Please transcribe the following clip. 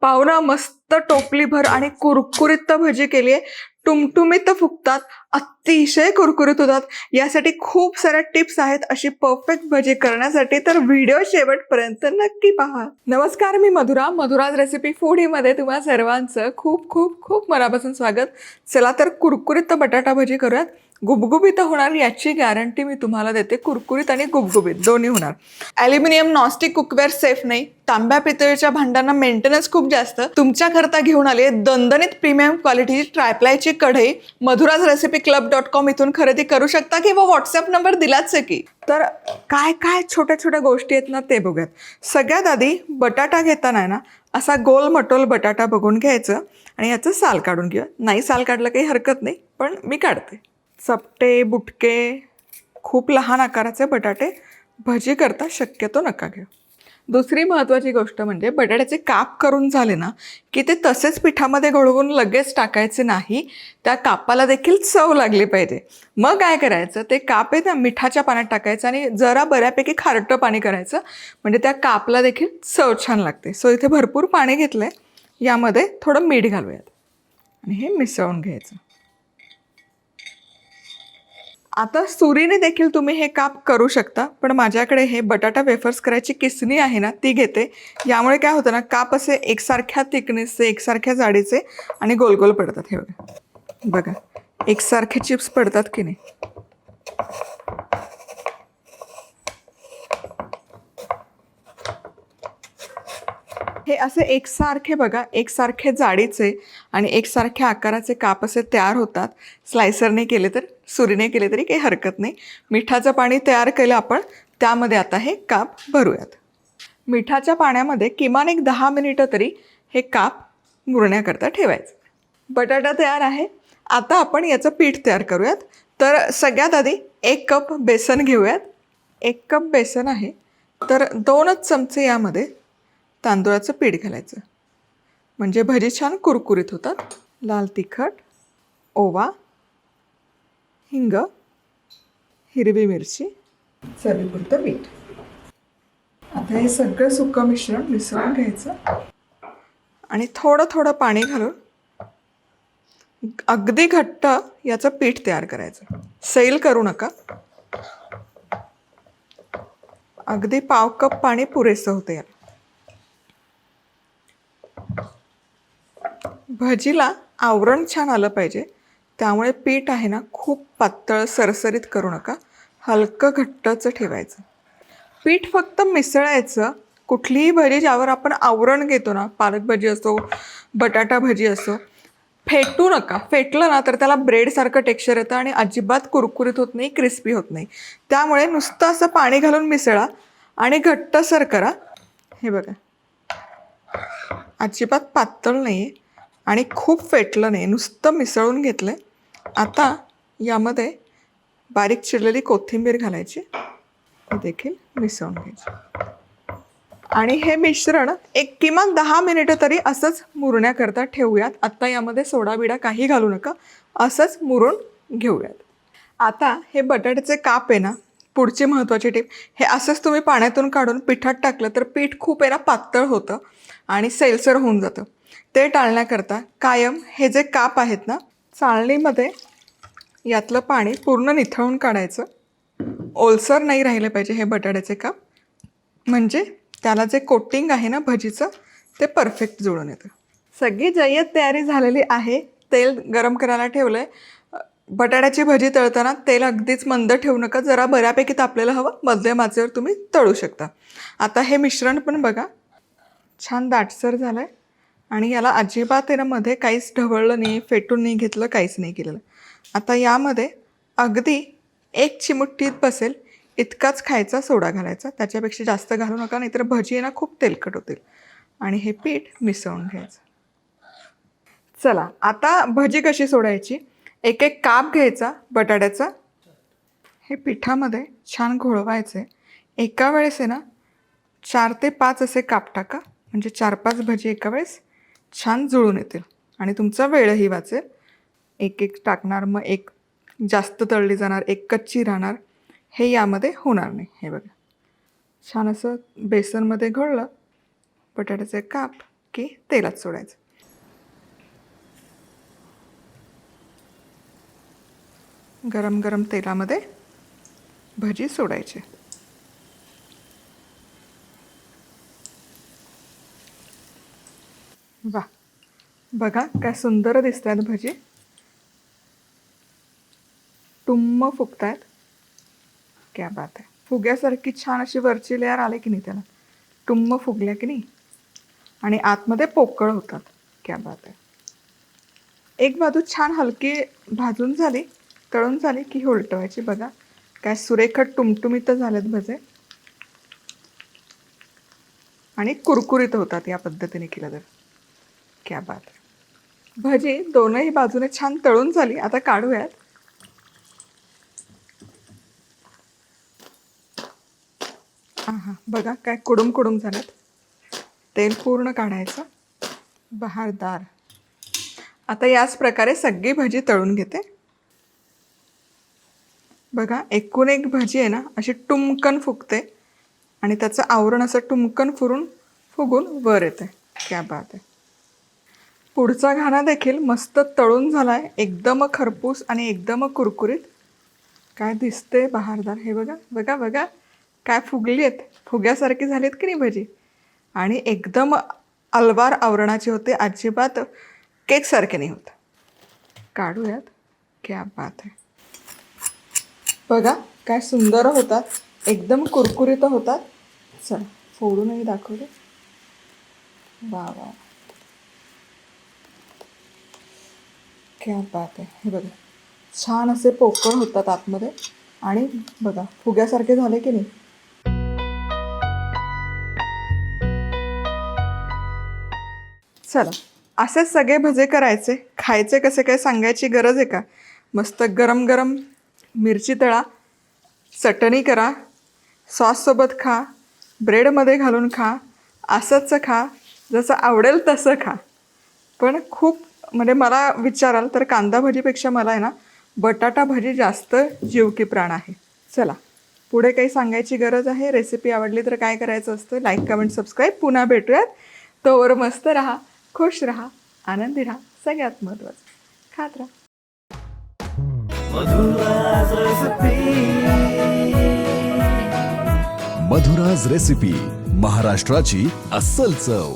पाहुणा मस्त टोपलीभर आणि कुरकुरीत भजी केली आहे टुमटुमीत फुगतात अतिशय कुरकुरीत होतात. यासाठी खूप साऱ्या टिप्स आहेत अशी परफेक्ट भजी करण्यासाठी तर व्हिडिओ शेवटपर्यंत नक्की पहा. नमस्कार मी मधुरा. मधुराज रेसिपी फूडीमध्ये तुम्हा सर्वांचं खूप खूप खूप मनापासून स्वागत. चला तर कुरकुरीत बटाटा भजी करूयात. गुबगुबीत होणार याची गॅरंटी मी तुम्हाला देते. कुरकुरीत आणि गुबगुबीत दोन्ही होणार. ॲल्युमिनियम नॉस्टिक कुकवेअर सेफ नाही. तांब्या पितळीच्या भांड्यांना मेंटेनन्स खूप जास्त. तुमच्याकरता घेऊन आले दणदणीत प्रीमियम क्वालिटीची ट्रायप्लायची कढई. Madhura's recipe club dot com इथून खरेदी करू शकता किंवा व्हॉट्सअप नंबर दिलाच आहे की. तर काय काय छोट्या छोट्या गोष्टी आहेत ना ते बघूयात. सगळ्यात आधी बटाटा घेताना ना असा गोल मटोल बटाटा बघून घ्यायचं आणि याचं साल काढून घेऊया. नाही साल काढलं काही हरकत नाही पण मी काढते. चपटे बुटके खूप लहान आकाराचे बटाटे भजी करता शक्यतो नका घेऊ. दुसरी महत्त्वाची गोष्ट म्हणजे बटाट्याचे काप करून झाले ना की ते तसेच पिठामध्ये घोळवून लगेच टाकायचे नाही त्या कापाला देखील चव लागली पाहिजे. मग काय करायचं ते काप आहे ना मिठाच्या पाण्यात टाकायचं आणि जरा बऱ्यापैकी खारटं पाणी करायचं म्हणजे त्या कापला देखील चव छान लागते. सो इथे भरपूर पाणी घेतलं आहे यामध्ये थोडं मीठ घालूयात. आणि हे मिसळून घ्यायचं. आता सुरीने देखील तुम्ही हे काप करू शकता पण माझ्याकडे हे बटाटा वेफर्स करायची किसणी आहे ना ती घेते. यामुळे काय होतं ना काप असे एकसारख्या थिकनेसचे एकसारख्या जाडीचे आणि गोल गोल पडतात हे बघा. बघा एकसारखे चिप्स पडतात की नाही? हे असे एकसारखे बघा एकसारखे जाडीचे आणि एकसारख्या आकाराचे काप असे तयार होतात. स्लायसरने केले तर सुरीने केले तरी काही हरकत नाही. मिठाचं पाणी तयार केलं आपण त्यामध्ये आता हे काप भरूयात. मिठाच्या पाण्यामध्ये किमान एक दहा मिनिटं तरी हे काप मुरण्याकरता ठेवायचं. बटाटा तयार आहे. आता आपण याचं पीठ तयार करूयात. तर सगळ्यात आधी एक कप बेसन घेऊयात. एक कप बेसन आहे. तर दोनच चमचे यामध्ये तांदूळाचं पीठ घालायचं. म्हणजे भजी छान कुरकुरीत होतात. लाल तिखट ओवा हिंग हिरवी मिरची चवीपुरतं मीठ. आता हे सगळं सुकं मिश्रण मिसळून घ्यायचं. आणि थोडं थोडं पाणी घालून अगदी घट्ट याचं पीठ तयार करायचं. सैल करू नका. अगदी पाव कप पाणी पुरेसं होतं याला. भजीला आवरण छान आलं पाहिजे. त्यामुळे पीठ आहे ना खूप पातळ सरसरीत करू नका. हलकं घट्टचं ठेवायचं. पीठ फक्त मिसळायचं. कुठलीही भजी ज्यावर आपण आवरण घेतो ना पालक भजी असो बटाटा भजी असो फेटू नका. फेटलं ना तर त्याला ब्रेडसारखं टेक्स्चर येतं आणि अजिबात कुरकुरीत होत नाही क्रिस्पी होत नाही. त्यामुळे नुसतं असं पाणी घालून मिसळा आणि घट्टसर करा. हे बघा. अजिबात पातळ नाही आहे आणि खूप फेटलं नाही नुसतं मिसळून घेतलं आहे आता यामध्ये बारीक चिरलेली कोथिंबीर घालायची. देखील मिसळून घ्यायची. आणि हे मिश्रण एक किमान दहा मिनिटं तरी असंच मुरण्याकरता ठेवूयात. आत्ता यामध्ये सोडा बिडा काही घालू नका. असंच मुरून घेऊयात. आता हे बटाट्याचे काप आहे ना पुढची महत्त्वाची टीप हे असंच तुम्ही पाण्यातून काढून पिठात टाकलं तर पीठ खूप आहे ना पातळ होतं आणि सैलसर होऊन जातं. ते टाळण्याकरता कायम हे जे काप आहेत ना चाळणीमध्ये यातलं पाणी पूर्ण निथळून काढायचं. ओलसर नाही राहिले पाहिजे हे बटाट्याचे काप. म्हणजे त्याला जे कोटिंग आहे ना भजीचं ते परफेक्ट जुळून येतं. सगळी जय्यत तयारी झालेली आहे. तेल गरम करायला ठेवलं आहे बटाट्याची भजी तळताना तेल अगदीच मंद ठेवू नका. जरा बऱ्यापैकी तापलेलं हवं. मध्यम आचेवर तुम्ही तळू शकता. आता हे मिश्रण पण बघा. छान दाटसर झालं आहे आणि याला अजिबात आहे ना मध्ये काहीच ढवळलं नाही फेटून नाही घेतलं काहीच नाही केलेलं. आता यामध्ये अगदी एक चिमुट्टीत बसेल इतकाच खायचा सोडा घालायचा त्याच्यापेक्षा जास्त घालू नका नाहीतर भजी आहे ना खूप तेलकट होतील. आणि हे पीठ मिसळून घ्यायचं. चला आता भजी कशी सोडायची? एक एक काप घ्यायचा बटाट्याचा. हे पिठामध्ये छान घोळवायचे. एका वेळेस आहे ना चार ते पाच असे काप टाका. म्हणजे चार पाच भजी एका वेळेस. छान जुळून येतील. आणि तुमचा वेळही वाचेल. एक एक टाकणार मग एक जास्त तळली जाणार एक कच्ची राहणार हे यामध्ये होणार नाही. हे बघा. छान असं बेसनमध्ये घोळलं. बटाट्याचे काप की तेलात सोडायचं. गरम गरम तेलामध्ये भजी सोडायची. वा. बघा काय सुंदर दिसत आहेत भजी. टुम्म आहेत क्या बात आहे. फुग्यासारखी छान अशी वरची लेअर आले की नाही त्याला? टुम्म फुगल्या की नाही? आणि आतमध्ये पोकळ होतात. क्या बात आहे. एक बाजू छान हलकी भाजून झाली तळून झाली की उलटवायची. बघा काय सुरेखट टुमटुमीत झालेत भजे. आणि कुरकुरीत होतात या पद्धतीने केलं तर. क्या बात आहे भजी दोनही बाजूने छान तळून झाली. आता काढूयात. आहा बघा काय कुडूम कुडूम झाल्यात तेल पूर्ण काढायचं. बहारदार. आता याच प्रकारे सगळी भजी तळून घेते. बघा एकूण एक भजी आहे ना अशी टुमकन फुगते. आणि त्याचं आवरण असं टुमकन फुरून फुगून वर येते. क्या बात आहे पुढचा घाणा देखील मस्त तळून झाला आहे एकदम खरपूस आणि एकदम कुरकुरीत. काय दिसते बहारदार. हे बघा बघा बघा. काय फुगली आहेत फुग्यासारखी झालीत की नाही भजी? आणि एकदम अलवार आवरणाची होते. अजिबात केकसारखे नाही होत. काढूयात. क्या बात आहे बघा काय सुंदर होतात. एकदम कुरकुरीत होतात. चला फोडूनही दाखवले वा वा. क्या बात आहे हे बघा. छान असे पोकळ होतात आतमध्ये. आणि बघा फुग्यासारखे झाले की नाही. चला असेच सगळे भजे करायचे. खायचे कसे काय सांगायची गरज आहे का? मस्त गरम गरम मिरची तळा चटणी करा सॉससोबत खा ब्रेडमध्ये घालून खा असंच खा जसं आवडेल तसं खा. पण खूप म्हणजे मला विचाराल तर कांदा भजीपेक्षा मला आहे ना बटाटा भजी जास्त जीव की प्राण आहे. चला पुढे काही सांगायची गरज आहे रेसिपी आवडली तर काय करायचं असतं लाईक कमेंट सबस्क्राईब पुन्हा भेटूयात. तोवर मस्त राहा खुश राहा आनंदी राहा सगळ्यात महत्त्वाचं खात राहा. मधुराज रेसिपी महाराष्ट्राची अस्सल चव.